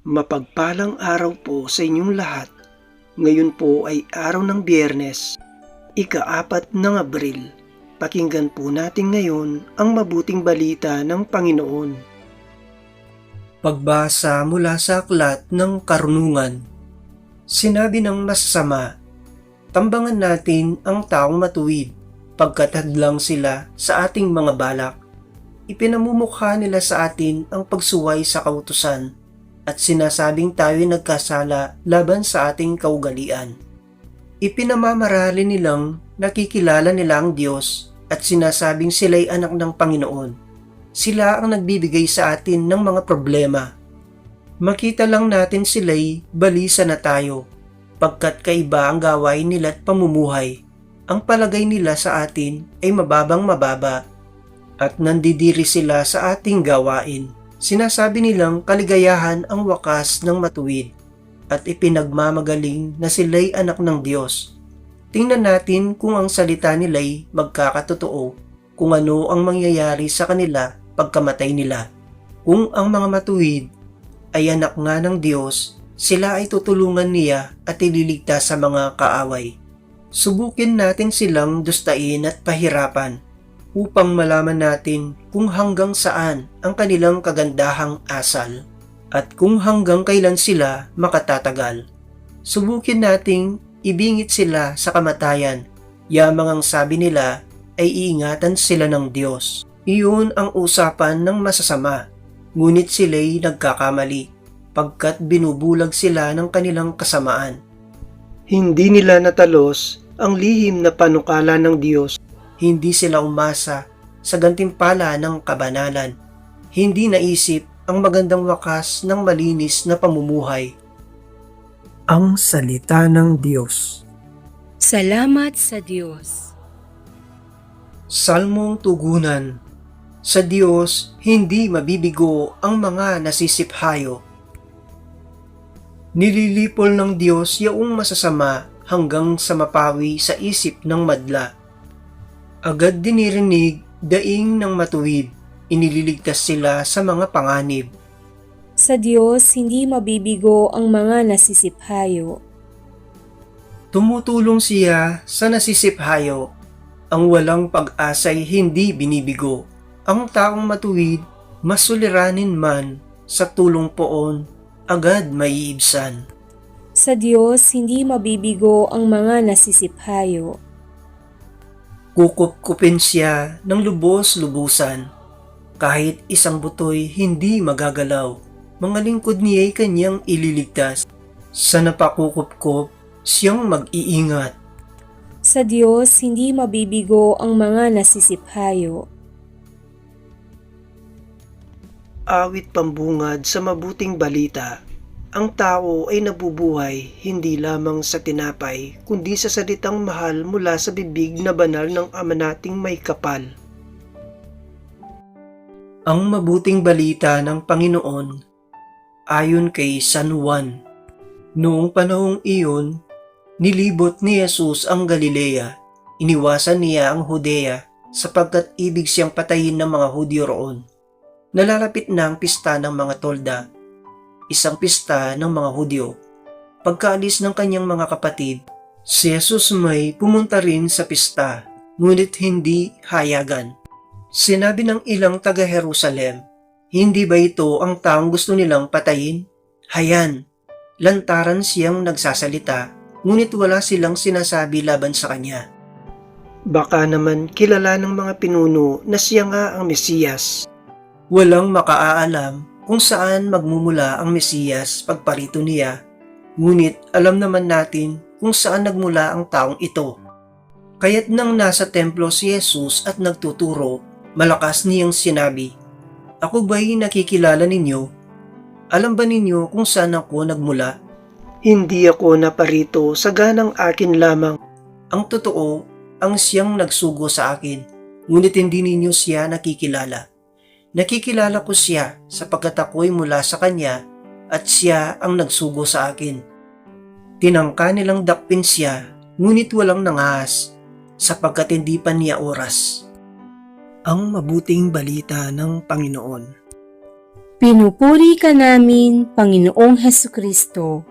Mapagpalang araw po sa inyong lahat. Ngayon po ay araw ng biyernes, ika-apat ng Abril. Pakinggan po natin ngayon ang mabuting balita ng Panginoon. Pagbasa mula sa aklat ng karunungan. Sinabi ng masasama, Tambangan natin ang taong matuwid, pagkat hadlang sila sa ating mga balak. Ipinamumukha nila sa atin ang pagsuway sa kautusan at sinasabing tayo nagkasala laban sa ating kaugalian. Ipinamamarali nilang nakikilala nila ang Diyos at sinasabing sila'y anak ng Panginoon. Sila ang nagbibigay sa atin ng mga problema. Makita lang natin sila'y balisa na tayo pagkat kaiba ang gawain nila at pamumuhay. Ang palagay nila sa atin ay mababang mababa at nandidiri sila sa ating gawain. Sinasabi nilang kaligayahan ang wakas ng matuwid at ipinagmamagaling na sila'y anak ng Diyos. Tingnan natin kung ang salita nila'y magkakatotoo, kung ano ang mangyayari sa kanila pagkamatay nila. Kung ang mga matuwid ay anak nga ng Diyos, sila ay tutulungan niya at ililigtas sa mga kaaway. Subukin natin silang dustain at pahirapan upang malaman natin kung hanggang saan ang kanilang kagandahang asal at kung hanggang kailan sila makatatagal. Subukin nating ibingit sila sa kamatayan, yamang ang sabi nila ay iingatan sila ng Diyos. Iyon ang usapan ng masasama, ngunit sila'y nagkakamali pagkat binubulag sila ng kanilang kasamaan. Hindi nila natalos ang lihim na panukala ng Diyos hindi sila umasa sa gantimpala ng kabanalan. Hindi naisip ang magandang wakas ng malinis na pamumuhay. Ang Salita ng Diyos Salamat sa Diyos. Salmong Tugunan Sa Diyos, hindi mabibigo ang mga nasisiphayo. Nililipol ng Diyos yaong masasama hanggang sa mapawi sa isip ng madla Agad dinirinig daing ng matuwid, inililigtas sila sa mga panganib. Sa Diyos, hindi mabibigo ang mga nasisiphayo. Tumutulong siya sa nasisiphayo. Ang walang pag-asa'y hindi binibigo. Ang taong matuwid, masuliranin man sa tulong poon, agad maiibsan. Sa Diyos, hindi mabibigo ang mga nasisiphayo. Kukupkupin siya ng lubos-lubusan. Kahit isang butoy hindi magagalaw, mga lingkod niya'y kanyang ililigtas. Sa napakukupkop, siyang mag-iingat. Sa Diyos, hindi mabibigo ang mga nasisiphayo. Awit pambungad sa mabuting balita ang tao ay nabubuhay hindi lamang sa tinapay, kundi sa salitang mahal mula sa bibig na banal ng ama nating may kapal. Ang mabuting balita ng Panginoon ayon kay San Juan. Noong panahong iyon, nilibot ni Jesus ang Galilea. Iniwasan niya ang Hudea sapagkat ibig siyang patayin ng mga Hudyo roon. Nalalapit na ang pista ng mga tolda isang pista ng mga Hudyo. Pagkaalis ng kanyang mga kapatid, si Jesus may pumunta rin sa pista, ngunit hindi hayagan. Sinabi ng ilang taga-Jerusalem, hindi ba ito ang taong gusto nilang patayin? Hayan, lantaran siyang nagsasalita, ngunit wala silang sinasabi laban sa kanya. Baka naman kilala ng mga pinuno na siya nga ang Mesiyas. Walang makaaalam kung saan magmumula ang Mesiyas pagparito niya, ngunit alam naman natin kung saan nagmula ang taong ito. Kaya't nang nasa templo si Jesus at nagtuturo, malakas niyang sinabi, Ako ba'y nakikilala ninyo? Alam ba ninyo kung saan ako nagmula? Hindi ako naparito sa ganang akin lamang. Ang totoo, ang siyang nagsugo sa akin, ngunit hindi ninyo siya nakikilala. Nakikilala ko siya sapagkat ako'y mula sa kanya at siya ang nagsugo sa akin. Tinangka nilang dakpin siya ngunit walang nangahas sapagkat hindi pa niya oras. Ang mabuting balita ng Panginoon. Pinupuri ka namin, Panginoong Heso Kristo.